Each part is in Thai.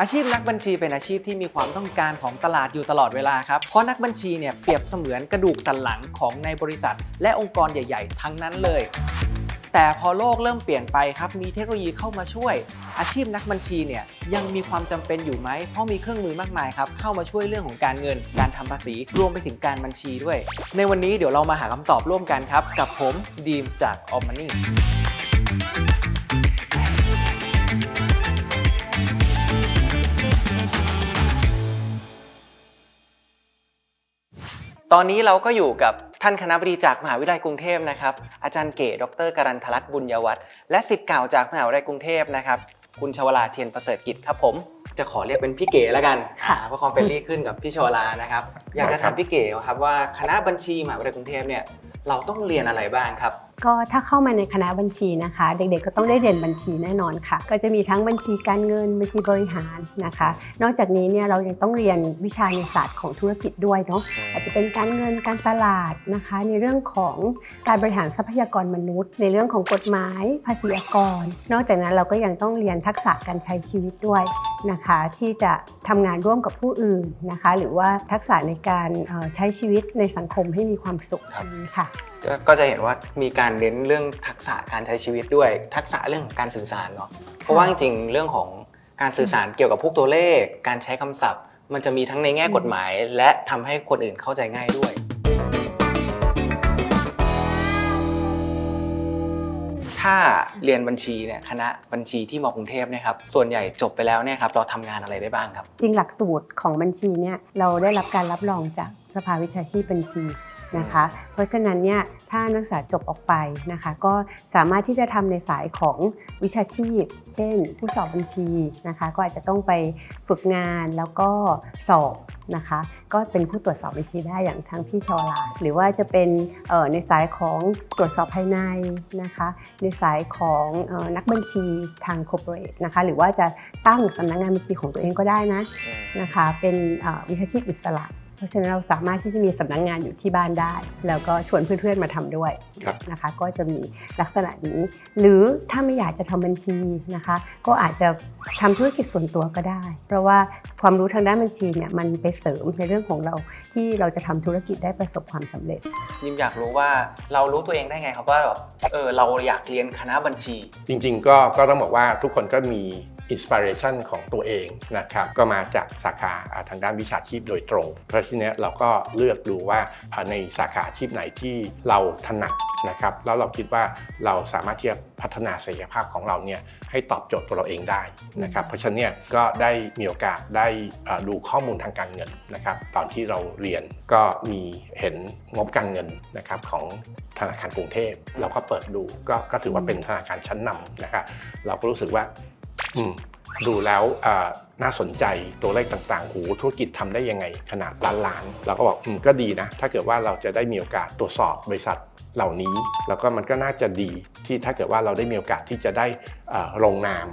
อาชีพนักบัญชีเป็นอาชีพที่มีความต้องการของตลาดอยู่ตลอดเวลาครับ เพราะนักบัญชีเนี่ยเปรียบเสมือนกระดูกสันหลังของในบริษัท และองค์กรใหญ่ๆ ทั้งนั้นเลย แต่พอโลกเริ่มเปลี่ยนไปครับมีเทคโนโลยีเข้ามาช่วย อาชีพนักบัญชีเนี่ยยังมีความจำเป็นอยู่ไหมเพราะมีเครื่องมือมากมายครับเข้ามาช่วยเรื่องของการเงิน การทำภาษีรวมไปถึงการบัญชีด้วย ในวันนี้เดี๋ยวเรามาหาคำตอบร่วมกันครับกับผมดีมจากออมมานี่ ตอนนี้เราก็อยู่กับท่านคณะบดีจากมหาวิทยาลัยกรุงเทพนะครับ อาจารย์เก๋ ดรการันทรัตน์บุญยวัฒน์และสิทธิ์เก่าจากมหาวิทยาลัยกรุงเทพนะครับ คุณชวลาเทียนประเสริฐกิจครับผม จะขอเรียกเป็นพี่เก๋แล้วกันค่ะอ่าเพื่อความเป็นรีขึ้นกับพี่ชวลานะครับ อยากจะถามพี่เก๋ครับว่าคณะบัญชีมหาวิทยาลัยกรุงเทพเนี่ยเราต้องเรียนอะไรบ้างครับ ก็ถ้าเข้ามาในคณะบัญชีนะคะ เด็กๆก็ต้องได้เรียนบัญชีแน่นอนค่ะ ก็จะมีทั้งบัญชีการเงินบัญชีบริหารนะคะ นอกจากนี้เนี่ยเรายังต้องเรียนวิชาในศาสตร์ของธุรกิจด้วยเนาะอาจจะเป็นการเงินการตลาดนะคะ ในเรื่องของการบริหารทรัพยากรมนุษย์ ในเรื่องของกฎหมายภาษีอากร นอกจากนั้นเราก็ยังต้องเรียนทักษะการใช้ชีวิตด้วยนะคะ ที่จะทำงานร่วมกับผู้อื่นนะคะ หรือว่าทักษะในการเอ่อใช้ชีวิตในสังคมให้มีความสุขครับอันนี้ค่ะก็ก็จะเห็นว่ามีการเน้นเรื่องทักษะการใช้ชีวิตด้วย ทักษะเรื่องของการสื่อสารเนาะเพราะว่าจริงๆเรื่องของการสื่อสารเกี่ยวกับพวกตัวเลข การใช้คำศัพท์ มันจะมีทั้งในแง่กฎหมาย และทำให้คนอื่นเข้าใจง่ายด้วย ถ้าเรียนบัญชีเนี่ยคณะบัญชีที่มกรุงเทพเนี่ยครับส่วนใหญ่จบไปแล้วเนี่ยครับเราทำงานอะไรได้บ้างครับ จริงหลักสูตรของบัญชีเนี่ยเราได้รับการรับรองจากสภาวิชาชีพบัญชี นะคะ เพราะฉะนั้นเนี่ยถ้านักศึกษาจบออกไปนะคะ ก็สามารถที่จะทำในสายของวิชาชีพ เช่น ผู้สอบบัญชีนะคะ ก็อาจจะต้องไปฝึกงานแล้วก็สอบนะคะ ก็เป็นผู้ตรวจสอบบัญชีได้อย่างทั้งพี่ชอลาหรือว่าจะเป็นในสายของตรวจสอบภายในนะคะ ในสายของออนักบัญชีทางคอร์ปอเรทนะคะ หรือว่าจะตั้งสำนักงานบัญชีของตัวเองก็ได้นะนะคะ เป็นวิชาชีพอิสระ เพราะฉะนั้นเราสามารถที่จะมีสำนักงงานอยู่ที่บ้านได้ แล้วก็ชวนเพื่อนๆมาทำด้วยครับนะคะ ก็จะมีลักษณะนี้ หรือถ้าไม่อยากจะทำบัญชีนะคะ ก็อาจจะทำธุรกิจส่วนตัวก็ได้ เพราะว่าความรู้ทางด้านบัญชีเนี่ยมันไปเสริมในเรื่องของเราที่เราจะทำธุรกิจได้ประสบความสำเร็จ ยิมอยากรู้ว่าเรารู้ตัวเองได้ไงครับว่าแบบเออเราอยากเรียนคณะบัญชี จริงๆก็ก็ต้องบอกว่าทุกคนก็มีอินสปิเรชันของตัวเองนะครับก็มาจากสาขาอ่าทางด้านวิชาชีพโดยตรง เพราะทีเนี้ยเราก็เลือกดูว่าในสาขาอาชีพไหนที่เราถนัดนะครับ แล้วเราคิดว่าเราสามารถที่จะพัฒนาศักยภาพของเราเนี่ยให้ตอบโจทย์ตัวเราเองได้นะครับ เพราะฉะนั้นเนี่ยก็ได้มีโอกาสได้ดูข้อมูลทางการเงินนะครับ ตอนที่เราเรียนก็มีเห็นงบการเงินนะครับของธนาคารกรุงเทพเราก็เปิดดูก็ก็ถือว่าเป็นธนาคารชั้นนำนะครับเราก็รู้สึกว่าอืม ดูแล้วอ่าน่าสนใจตัวเลขต่างๆ หูธุรกิจทำได้ยังไง ขนาดล้านล้านๆเราก็บอกอืมก็ดีนะ ถ้าเกิดว่าเราจะได้มีโอกาสตรวจสอบบริษัทเหล่านี้ แล้วก็มันก็น่าจะดีที่ถ้าเกิดว่าเราได้มีโอกาสที่จะได้อ่าลงนาม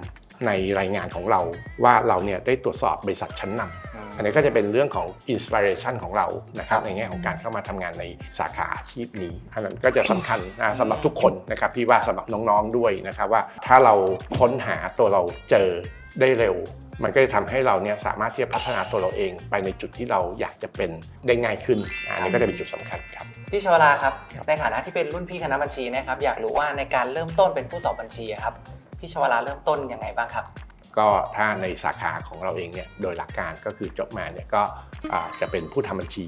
ในรายงานของเราว่าเราเนี่ยได้ตรวจสอบบริษัทชั้นนำอันนี้ก็จะเป็นเรื่องของอินสปิเรชันของเรานะครับในแง่ของการเข้ามาทำงานในสาขาอาชีพนี้ อันนั้นก็จะสำคัญนะสำหรับทุกคนนะครับพี่ว่าสำหรับน้องๆด้วยนะครับว่าถ้าเราค้นหาตัวเราเจอ ได้เร็ว มันก็จะทำให้เราเนี่ยสามารถที่จะพัฒนาตัวเราเอง ไปในจุดที่เราอยากจะเป็นได้ง่ายขึ้นอันนี้ก็จะเป็นจุดสำคัญครับ พี่ชวลาครับ ครับ ในฐานะที่เป็นรุ่นพี่คณะบัญชีเนะครับอยากรู้ว่าในการเริ่มต้นเป็นผู้สอบบัญชีอะครับพี่ชวลาเริ่มต้นยังไงบ้างครับ ก็ถ้าในสาขาของเราเองเนี่ยโดยหลักการก็คือจบมาเนี่ยก็อ่าจะเป็นผู้ทำบัญชี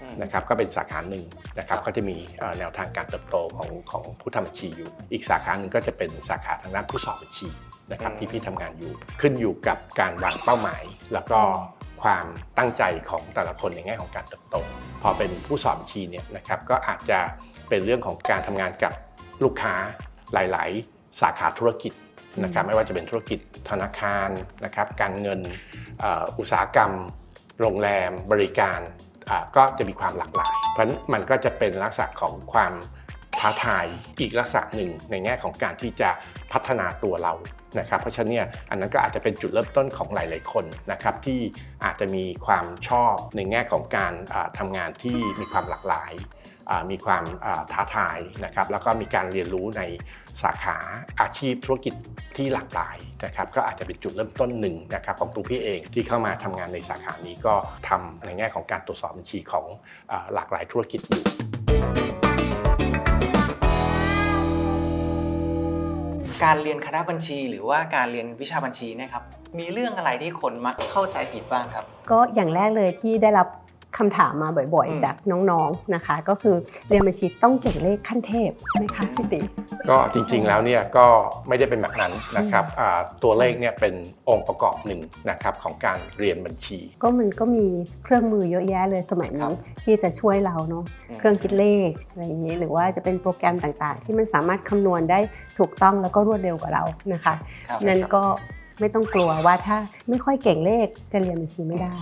อืม นะครับก็เป็นสาขาหนึ่งนะครับก็จะมีเอ่อแนวทางการเติบโตของของผู้ทำบัญชีอยู่ อีกสาขาหนึ่งก็จะเป็นสาขาทางด้านผู้สอบบัญชี นะครับที่พี่ทำงานอยู่ ขึ้นอยู่กับการวางเป้าหมาย แล้วก็ความตั้งใจของแต่ละคนในแง่ของการเติบโต พอเป็นผู้สอบบัญชีเนี่ยนะครับก็อาจจะเป็นเรื่องของการทำงานกับลูกค้าหลาย ๆ สาขาธุรกิจนะครับไม่ว่าจะเป็นธุรกิจธนาคารนะครับการเงินเอ่ออุตสาหกรรม โรงแรม บริการอ่าก็จะมีความหลากหลาย เพราะฉะนั้นมันก็จะเป็นลักษณะของความ ท้าทายอีกลักษณะหนึ่งในแง่ของการที่จะพัฒนาตัวเรานะครับเพราะฉะนั้นเนี่ยอันนั้นก็อาจจะเป็นจุดเริ่มต้นของหลาย ๆ คนนะครับที่อาจจะมีความชอบในแง่ของการอ่าทำงานที่มีความหลากหลาย มีความท้าทายนะครับแล้วก็มีการเรียนรู้ในสาขาอาชีพธุรกิจที่หลากหลายนะครับก็อาจจะเป็นจุดเริ่มต้นหนึ่งนะครับของตัวพี่เองที่เข้ามาทำงานในสาขานี้ก็ทำในแง่ของการตรวจสอบบัญชีของอหลากหลายธุรกิจอยู่ การเรียนคณะบัญชี หรือว่าการเรียนวิชาบัญชีเนะครับ มีเรื่องอะไรที่คนมักเข้าใจผิดบ้างครับ ก็อย่างแรกเลยที่ได้รับ คำถามมาบ่อยอืมๆจากน้องๆนะคะ ก็คือเรียนบัญชีต้องเก่งเลขขั้นเทพใช่ไหมคะพี่ติก็จริงๆแล้วเนี่ยก็ไม่ได้เป็นแบบนั้นนะครับอ่าตัวเลขเนี่ยเป็นองค์ประกอบหนึ่งนะครับของการเรียนบัญชี ก็มันก็มีเครื่องมือเยอะแยะเลยสมัยครันี้บที่จะช่วยเราเนาะอืมเครื่องคิดเลขอะไรอย่างนี้หรือว่าจะเป็นโปรแกรมต่างๆ ที่มันสามารถคำนวณได้ถูกต้องแล้วก็รวดเร็วกว่าเรานะคะครับนั้นก็ไม่ต้องกลัวว่าถ้าไม่ค่อยเก่งเลขจะเรียนบัญชีไม่ได้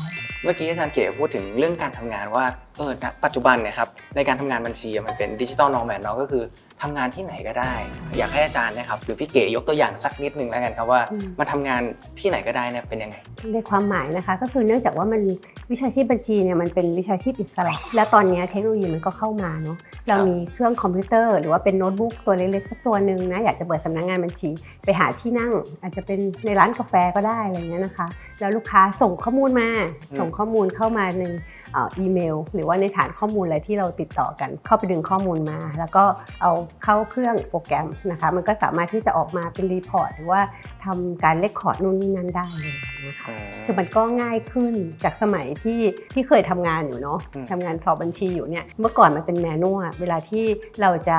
เมื่อกี้อาจารย์เก๋พูดถึงเรื่องการทำงานว่าเออปัจจุบันเนี่ยครับในการทำงานบัญชีมันเป็นดิจิตอลนอร์แมนเนาะก็คือ ทำงานที่ไหนก็ได้ อยากให้อาจารย์เนะครับหรือพี่เก๋ยกตัวอย่างสักนิดนึงแล้วกันครับว่าอืมมาทำงานที่ไหนก็ได้เนี่ยเป็นยังไงในความหมายนะคะ ก็คือเนื่องจากว่ามันวิชาชีพบัญชีเนี่ยมันเป็นวิชาชีพอิสระ และตอนนี้เทคโนโลยีมันก็เข้ามาเนาะเรามีเครื่องคอมพิวเตอร์ หรือว่าเป็นโน้ตบุ๊กตัวเล็กๆสักตัวหนึ่งนะอยากจะเปิดสำนักงานบัญชี ไปหาที่นั่ง อาจจะเป็นในร้านกาแฟก็ได้อะไรเงี้ยนะคะแล้วลูกค้าส่งข้อมูลมาอืมส่งข้อมูลเข้ามาในเอ่ออีเมล หรือว่าในฐานข้อมูลอะไรที่เราติดต่อกัน เข้าไปดึงข้อมูลมา แล้วก็เอาเข้าเครื่องโปรแกรมนะคะ มันก็สามารถที่จะออกมาเป็นรีพอร์ตหรือว่าทำการเลคคอร์ดนู่นนี่นั่นได้เลยนะคะคือมันก็ง่ายขึ้นจากสมัยที่ที่เคยทำงานอยู่เนาะอืมทำงานสอบบัญชีอยู่เนี่ยเมื่อก่อนมันเป็นแมนนวลเวลาที่เราจะ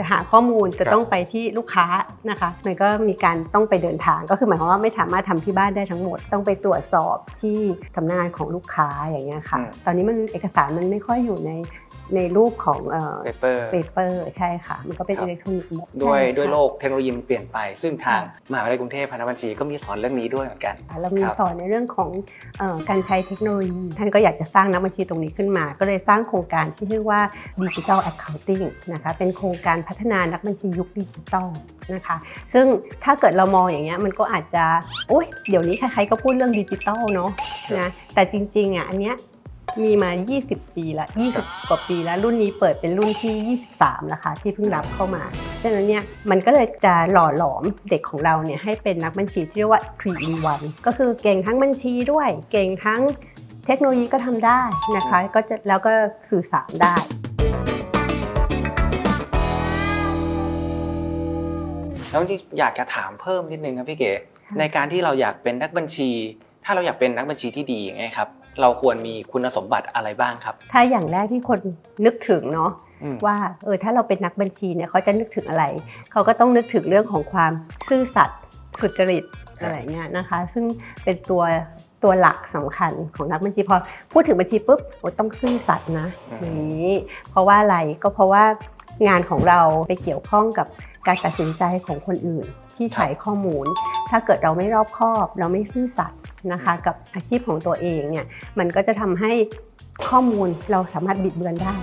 จะหาข้อมูลจะครับต้องไปที่ลูกค้านะคะ มันก็มีการต้องไปเดินทาง ก็คือหมายความว่าไม่สามารถทำที่บ้านได้ทั้งหมด ต้องไปตรวจสอบที่สำนักงานของลูกค้าอย่างเงี้ยค่ะอืมตอนนี้มันเอกสารมันไม่ค่อยอยู่ใน ในรูปของเอ่อเปเปอร์เปเปอร์ใช่ค่ะ มันก็เป็นครับอิเล็กทรอนิกส์หมดด้วยใช่ค่ะด้วยโลกเทคโนโลยีมันเปลี่ยนไป ซึ่งทางค่ะมหาวิทยาลัยกรุงเทพคณะบัญชีก็มีสอนเรื่องนี้ด้วยเหมือนกันเรามีครับสอนในเรื่องของเออการใช้เทคโนโลยี ท่านก็อยากจะสร้างนักบัญชีตรงนี้ขึ้นมา ก็เลยสร้างโครงการที่ชื่อว่า Digital Accounting นะคะเป็นโครงการพัฒนานักบัญชียุคดิจิตอลนะคะซึ่งถ้าเกิดเรามองอย่างเงี้ยมันก็อาจจะโอ๊ยเดี๋ยวนี้ใครๆก็พูดเรื่องดิจิตอลเนาะนะแต่จริงๆอะอันเนี้ย มีมา 20 ปีละ 20 กว่าปีแล้วรุ่นนี้เปิดเป็นรุ่นที่ 23แล้วค่ะที่เพิ่งรับเข้ามาฉะนั้นเนี่ยมันก็เลยจะหล่อหลอมเด็กของเราเนี่ยให้เป็นนักบัญชีที่เรียกว่า 3 in 1ก็คือเก่งทั้งบัญชีด้วย เก่งทั้งเทคโนโลยีก็ทำได้นะคะ ก็จะแล้วก็สื่อสารได้แล้วที่อยากจะถามเพิ่มนิดนึงครับพี่เก๋ค่ะในการที่เราอยากเป็นนักบัญชี ถ้าเราอยากเป็นนักบัญชีที่ดีอย่างไงครับ เราควรมีคุณสมบัติอะไรบ้างครับ ถ้าอย่างแรกที่คนนึกถึงเนาะอืมว่าเออถ้าเราเป็นนักบัญชีเนี่ยเขาจะนึกถึงอะไร เขาก็ต้องนึกถึงเรื่องของความซื่อสัตย์สุจริตครับอะไรเงี้ยนะคะ ซึ่งเป็นตัวตัวหลักสำคัญของนักบัญชีพอพูดถึงบัญชีปุ๊บโอ้ต้องซื่อสัตย์นะอืมอย่างนี้เพราะว่าอะไรก็เพราะว่างานของเราไปเกี่ยวข้องกับการตัดสินใจของคนอื่น ที่ใช้ข้อมูล ถ้าเกิดเราไม่รอบคอบ เราไม่ซื่อสัตย์ นะคะ กับอาชีพของตัวเองเนี่ยมันก็จะทำให้ข้อมูลเราสามารถบิดเบือนได้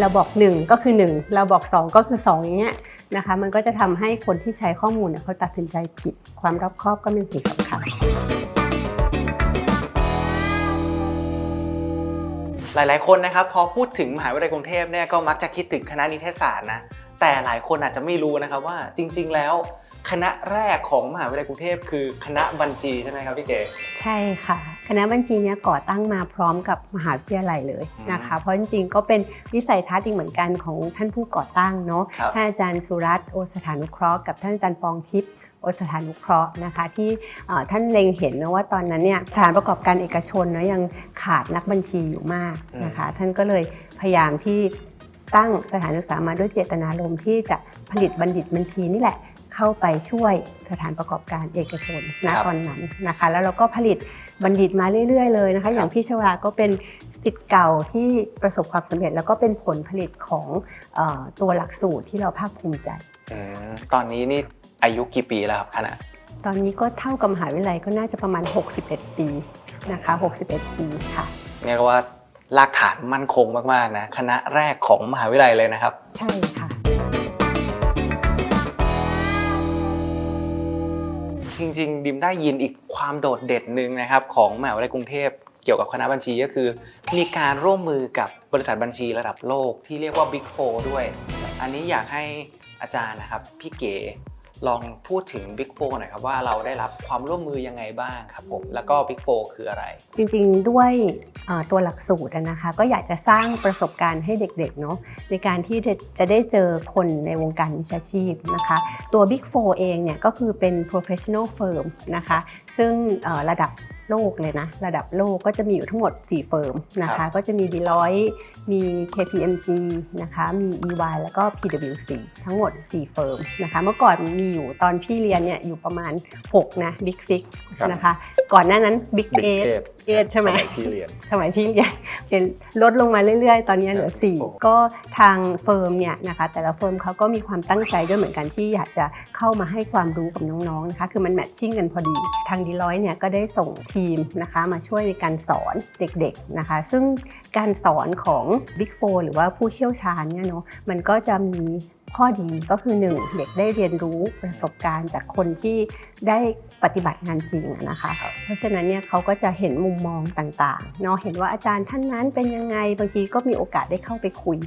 เราบอก 1 ก็คือ 1 เราบอก 2 ก็คือ 2 อย่างเงี้ยนะคะมันก็จะทำให้คนที่ใช้ข้อมูลเนี่ยเขาตัดสินใจผิด ความรอบคอบก็เป็นสิ่งสำคัญหลาย ๆ คนนะครับพอพูดถึงมหาวิทยาลัยกรุงเทพเนี่ยก็มักจะคิดถึงคณะนิเทศศาสตร์นะแต่หลายคนอาจจะไม่รู้นะครับว่าจริง ๆ แล้ว คณะแรกของมหาวิทยาลัยกรุงเทพคือคณะบัญชีใช่ไหมครับพี่เก๋ ใช่ค่ะ คณะบัญชีเนี้ยก่อตั้งมาพร้อมกับมหาวิทยาลัยเลยนะคะ เพราะจริงๆก็เป็นวิสัยทัศน์อีกเหมือนกันของท่านผู้ก่อตั้งเนาะครับท่านอาจารย์สุรัตน์โอสถานุเคราะห์กับท่านอาจารย์ปองทิพย์โอสถานุเคราะห์นะคะที่เอ่อท่านเล็งเห็นนะว่าตอนนั้นเนี่ยสถานประกอบการเอกชนเนาะยังขาดนักบัญชีอยู่มากนะคะ ท่านก็เลยพยายามที่ตั้งสถานศึกษามาด้วยเจตนารมณ์ที่จะผลิตบัณฑิตบัญชีนี่แหละ เข้าไปช่วยสถานประกอบการเอกชนณครับตอนนั้นนะคะ แล้วเราก็ผลิตบัณฑิตมาเรื่อย ๆ เลยนะคะ อย่างพี่ชวาก็เป็นติดเก่าที่ประสบความสำเร็จ แล้วก็เป็นผลผลิตของเออตัวหลักสูตรที่เราภาคภูมิใจอืมตอนนี้นี่อายุกี่ปีแล้วครับคณะตอนนี้ก็เท่ากับมหาวิทยาลัยก็น่าจะประมาณ 61 ปีนะคะ 61 ปีค่ะเรียกว่ารากฐานมั่นคงมากๆนะคณะแรกของมหาวิทยาลัยเลยนะครับ ใช่ค่ะ จริง ๆ ดิมได้ยินอีกความโดดเด่นหนึ่งนะครับของมหาวิทยาลัยกรุงเทพเกี่ยวกับคณะบัญชีก็คือ มีการร่วมมือกับบริษัทบัญชีระดับโลกที่เรียกว่า Big 4ด้วย อันนี้อยากให้อาจารย์นะครับพี่เก๋ลองพูดถึง Big 4หน่อยครับว่าเราได้รับความร่วมมือยังไงบ้างครับผมแล้วก็ Big 4คืออะไร จริงๆ ด้วยตัวหลักสูตรนะคะก็อยากจะสร้างประสบการณ์ให้เด็กๆเนาะในการที่จะจะได้เจอคนในวงการวิชาชีพนะคะ ตัว Big 4 เองเนี่ยก็คือเป็น professional firm นะคะซึ่งเอ่อระดับโลกเลยนะ ระดับโลกก็จะมีอยู่ทั้งหมด 4 เฟิร์มนะครัคะบก็จะมี Deloitte มี KPMG นะคะ มี EY แล้วก็ PwC ทั้งหมด 4 เฟิร์มนะคะ เมื่อก่อนมีอยู่ตอนพี่เรียนเนี่ยอยู่ประมาณ 6 นะ Big Six ครับนะคะ ก่อนหน้านั้น Big Big Eight Eight เอใช่ไหมสยที่เรียนสมัยพี่เรียนเรียนลดลงมาเรื่อยๆ ตอนนี้เหลือครับ4ก็ทางเฟิร์มเนี่ยนะคะแต่ละเฟิร์มเขาก็มีความตั้งใจด้วยเหมือนกันที่อยากจะเข้ามาให้ความรู้กับน้องๆนะคะคือมันแมทชิ่งกันพอดีทางดีร้อยเนี่ยก็ได้ส่งทีมนะคะมาช่วยในการสอนเด็กๆนะคะ ซึ่งการสอนของ Big 4หรือว่าผู้เชี่ยวชาญเนี่ยเนาะมันก็จะมีข้อดีก็คือ 1 เด็กได้เรียนรู้ประสบการณ์จากคนที่ได้ ปฏิบัติงานจริงอะนะคะ เพราะฉะนั้นเนี่ยเขาก็จะเห็นมุมมองต่างๆเนาะเห็นว่าอาจารย์ท่านนั้นเป็นยังไงบางทีก็มีโอกาสได้เข้าไปคุย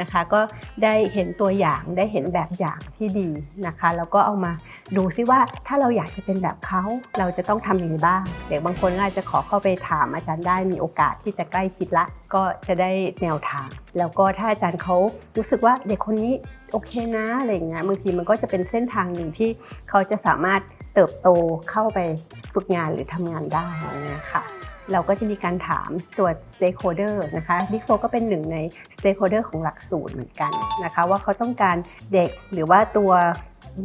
นะคะ ก็ได้เห็นตัวอย่างได้เห็นแบบอย่างที่ดีนะคะ แล้วก็เอามาดูซิว่าถ้าเราอยากจะเป็นแบบเขาเราจะต้องทำยังไงบ้างเด็กบางคนก็อาจจะขอเข้าไปถามอาจารย์ได้มีโอกาสที่จะใกล้ชิดละ ก็จะได้แนวทาง แล้วก็ถ้าอาจารย์เขารู้สึกว่าเด็กคนนี้โอเคนะอะไรอย่างเงี้ยบางทีมันก็จะเป็นเส้นทางหนึ่งที่เขาจะสามารถเติบโตเข้าไปฝึกงานหรือทำงานได้อย่างเงี้ยค่ะเราก็จะมีการถามตัว stakeholder นะคะ Big 4ก็เป็นหนึ่งใน stakeholder ของหลักสูตรเหมือนกันนะคะ ว่าเขาต้องการเด็กหรือว่าตัว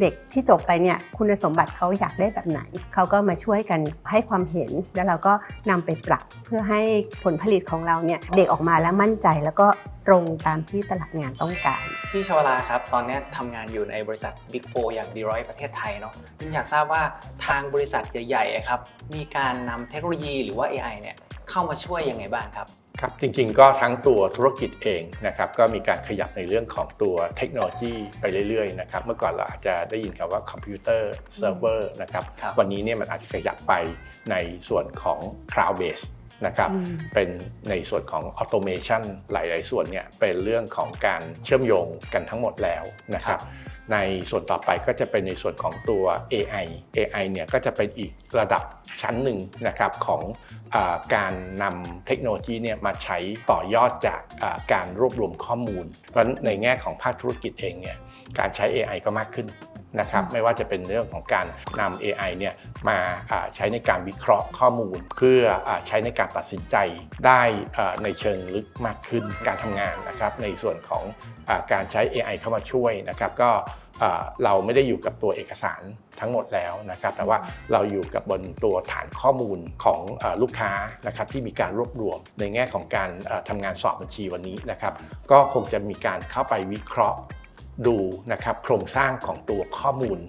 เด็กที่จบไปเนี่ยคุณสมบัติเขาอยากได้แบบไหน เขาก็มาช่วยกันให้ความเห็น แล้วเราก็นำไปปรับเพื่อให้ผลผลิตของเราเนี่ยเด็กออกมาแล้วมั่นใจแล้วก็ตรงตามที่ตลาดงานต้องการ พี่ชวลาครับ ตอนนี้ทำงานอยู่ในบริษัท Big 4อย่าง Deloitte ประเทศไทยเนาะผมอยากทราบว่าทางบริษัทใหญ่ๆครับมีการนำเทคโนโลยีหรือว่า AI เนี่ยเข้ามาช่วยยังไงบ้างครับ ครับจริงๆก็ทั้งตัวธุรกิจเองนะครับก็มีการขยับในเรื่องของตัวเทคโนโลยีไปเรื่อยๆนะครับเมื่อก่อนเราอาจจะได้ยินคำว่าคอมพิวเตอร์เซิร์ฟเวอร์นะครับครับวันนี้เนี่ยมันอาจจะขยับไปในส่วนของ cloud base นะครับอืมเป็นในส่วนของ automation หลาย ๆ ส่วนเนี่ยเป็นเรื่องของการเชื่อมโยงกันทั้งหมดแล้วนะครับ ในส่วนต่อไปก็จะเป็นในส่วนของตัว AI AI เนี่ยก็จะเป็นอีกระดับชั้นหนึ่งนะครับของอการนำเทคโนโลยีเนี่ยมาใช้ต่อยอดจากการรวบรวมข้อมูล เพราะในแง่ของภาคธุรกิจเองเนี่ยการใช้ AI ก็มากขึ้น นะครับไม่ว่าจะเป็นเรื่องของการนำ AI เนี่ยมาอ่าใช้ในการวิเคราะห์ข้อมูล เพื่ออาใช้ในการตัดสินใจได้อ่าในเชิงลึกมากขึ้นการทำงานนะครับในส่วนของอ่าการใช้ AI เข้ามาช่วยนะครับก็อ่าเราไม่ได้อยู่กับตัวเอกสารทั้งหมดแล้วนะครับ แต่ว่าเราอยู่กับบนตัวฐานข้อมูลของอาลูกค้านะครับที่มีการรวบรวมในแง่ของการอ่าทำงานสอบบัญชีวันนี้นะครับ ก็คงจะมีการเข้าไปวิเคราะห์ ดูนะครับโครงสร้างของตัวข้อมูล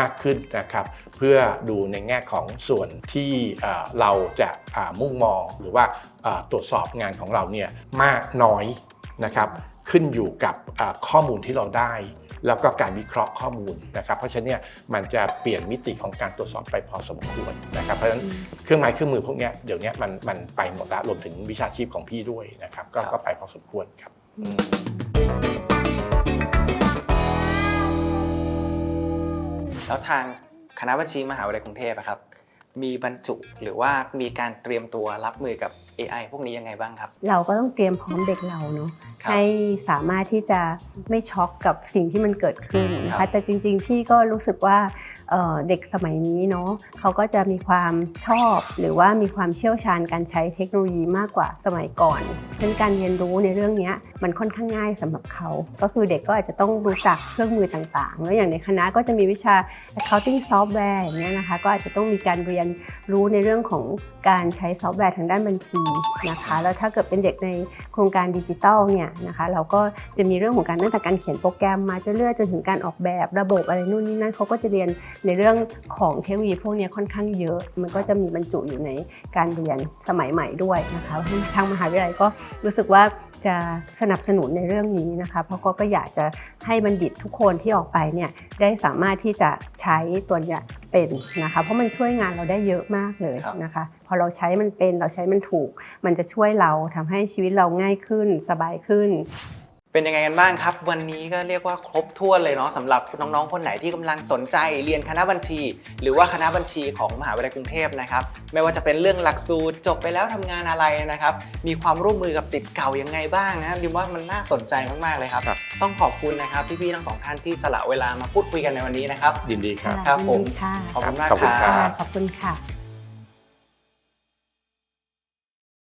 มากขึ้นนะครับ เพื่อดูในแง่ของส่วนที่อ่าเราจะอ่ามุ่งมองหรือว่าอ่าตรวจสอบงานของเราเนี่ยมากน้อยนะครับขึ้นอยู่กับอ่าข้อมูลที่เราได้ แล้วก็การวิเคราะห์ข้อมูลนะครับ เพราะฉะนั้นเนี่ยมันจะเปลี่ยนมิติของการตรวจสอบไปพอสมควรนะครับเพราะฉะนั้นเครื่องไม้เครื่องมือพวกเนี้ยเดี๋ยวเนี้ยมันมันไปหมดแล้วรวมถึงวิชาชีพของพี่ด้วยนะครับก็ครับก็ไปพอสมควรครับ แล้วทางคณะบัญชีมหาวิทยาลัยกรุงเทพอะครับ มีบรรจุหรือว่ามีการเตรียมตัวรับมือกับ AI พวกนี้ยังไงบ้างครับ เราก็ต้องเตรียมพร้อมเด็กเราเนาะครับให้สามารถที่จะไม่ช็อกกับสิ่งที่มันเกิดขึ้นนะครัคะบแต่จริง ๆ พี่ก็รู้สึกว่า เเด็กสมัยนี้เนาะเขาก็จะมีความชอบ หรือว่ามีความเชี่ยวชาญการใช้เทคโนโลยีมากกว่าสมัยก่อนฉะนั้นการเรียนรู้ในเรื่องนี้มันค่อนข้างง่ายสำหรับเขา ก็คือเด็กก็อาจจะต้องรู้จักเครื่องมือต่างๆ แล้วอย่างในคณะก็จะมีวิชา accounting software อย่างเงี้ยนะคะ ก็อาจจะต้องมีการเรียนรู้ในเรื่องของการใช้ซอฟต์แวร์ทางด้านบัญชีนะคะ แล้วถ้าเกิดเป็นเด็กในโครงการดิจิทัลเนี่ยนะคะ เราก็จะมีเรื่องของการตั้งแต่การเขียนโปรแกรมมาจะเลื่อจนถึงการออกแบบระบบอะไรนู่นนี่นั่นเขาก็จะเรียนในเรื่องของเทคโนโลยีพวกเนี้ยค่อนข้างเยอะ มันก็จะมีบรรจุอยู่ในการเรียนสมัยใหม่ด้วยนะคะทางมหาวิทยาลัยก็รู้สึกว่าเฉจะสนับสนุนในเรื่องนี้นะคะ เพราะก็ก็อยากจะให้บัณฑิตทุกคนที่ออกไปเนี่ยได้สามารถที่จะใช้ตัวเนี้ยเป็นนะคะ เพราะมันช่วยงานเราได้เยอะมากเลยครับนะคะ พอเราใช้มันเป็นเราใช้มันถูก มันจะช่วยเราทำให้ชีวิตเราง่ายขึ้นสบายขึ้น เป็นยังไงกันบ้างครับ วันนี้ก็เรียกว่าครบถ้วนเลยเนาะสำหรับน้องๆคนไหนที่กำลังสนใจเรียนคณะบัญชี หรือว่าคณะบัญชีของมหาวิทยาลัยกรุงเทพนะครับไม่ว่าจะเป็นเรื่องหลักสูตรจบไปแล้วทำงานอะไรนะครับมีความร่วมมือกับสิทธิ์เก่ายังไงบ้างนะครับดิมว่ามันน่าสนใจมากๆเลยครับครับ ต้องขอบคุณนะครับพี่ๆทั้งสองท่านที่สละเวลามาพูดคุยกันในวันนี้นะครับยินดีครับครับผมยินดีค่ะขอบคุณมากขอบคุณคครัรับค่ะขอบคุณค่ะ